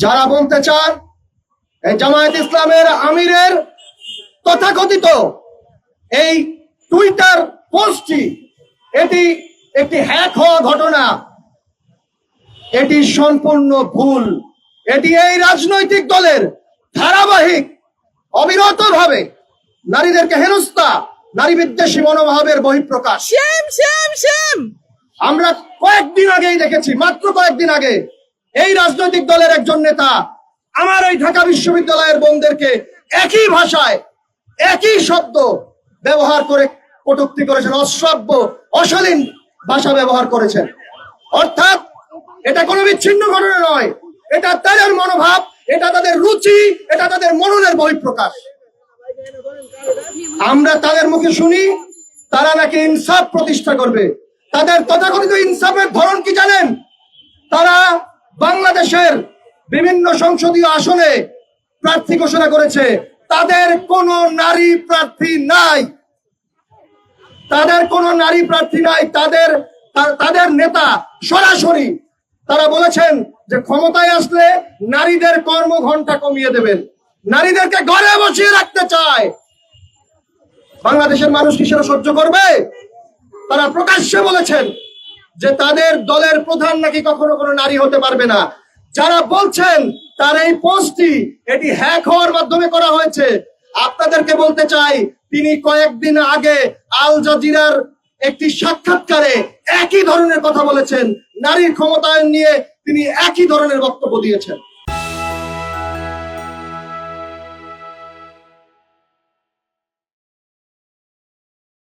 যারা বলতে চান এই জামায়াত ইসলামের আমিরের তথাকথিত এই টুইটার পোস্টটি এটি একটি হ্যাক হওয়া ঘটনা। এটি সম্পূর্ণ ভুল। এটি এই রাজনৈতিক দলের ধারাবাহিক অবিরত ভাবে নারীদেরকে হেনস্থা নারী বিদ্বেষী মনোভাবের বহিঃপ্রকাশ। শেম শেম শেম আমরা কয়েকদিন আগেই দেখেছি মাত্র কয়েকদিন আগে এই রাজনৈতিক দলের একজন নেতা আমার এই ঢাকা বিশ্ববিদ্যালয়ের বোনদেরকে একই ভাষায়, একই শব্দ ব্যবহার করে কটূক্তি করেছেন, অশ্রাব্য, অশালীন ভাষা ব্যবহার করেছেন। অর্থাৎ এটা কোনো বিচ্ছিন্ন ঘটনা নয়। এটা তাদের মনোভাব, এটা তাদের রুচি, এটা তাদের মননের বহিঃপ্রকাশ। আমরা তাদের মুখে শুনি, তারা নাকি ইনসাফ প্রতিষ্ঠা করবে। তাদের তথাকথিত ইনসাফের ধরন কি জানেন তারা বাংলাদেশের বিভিন্ন সংসদীয় আসনে প্রার্থী ঘোষণা করেছে। তাদের কোনো নারী প্রার্থী নাই। তাদের কোনো নারী প্রার্থী নাই। তাদের তাদের নেতা সরাসরি তারা বলেছেন যে ক্ষমতায় আসলে নারীদের কর্ম ঘণ্টা কমিয়ে দেবেন। নারীদেরকে ঘরে বসিয়ে রাখতে চায়। বাংলাদেশের মানুষ কি সেটা সহ্য করবে? তারা প্রকাশ্যে বলেছেন যে তাদের দলের প্রধান নাকি কখনো কোনো নারী হতে পারবে না। যারা বলছেন তার এই পোস্টটি এটি হ্যাক হওয়ার মাধ্যমে করা হয়েছে, আপনাদেরকে বলতে চাই, তিনি কয়েকদিন আগে আল জাজিরার একটি সাক্ষাৎকারে একই ধরনের কথা বলেছেন। নারীর ক্ষমতায়ন নিয়ে তিনি একই ধরনের বক্তব্য দিয়েছেন।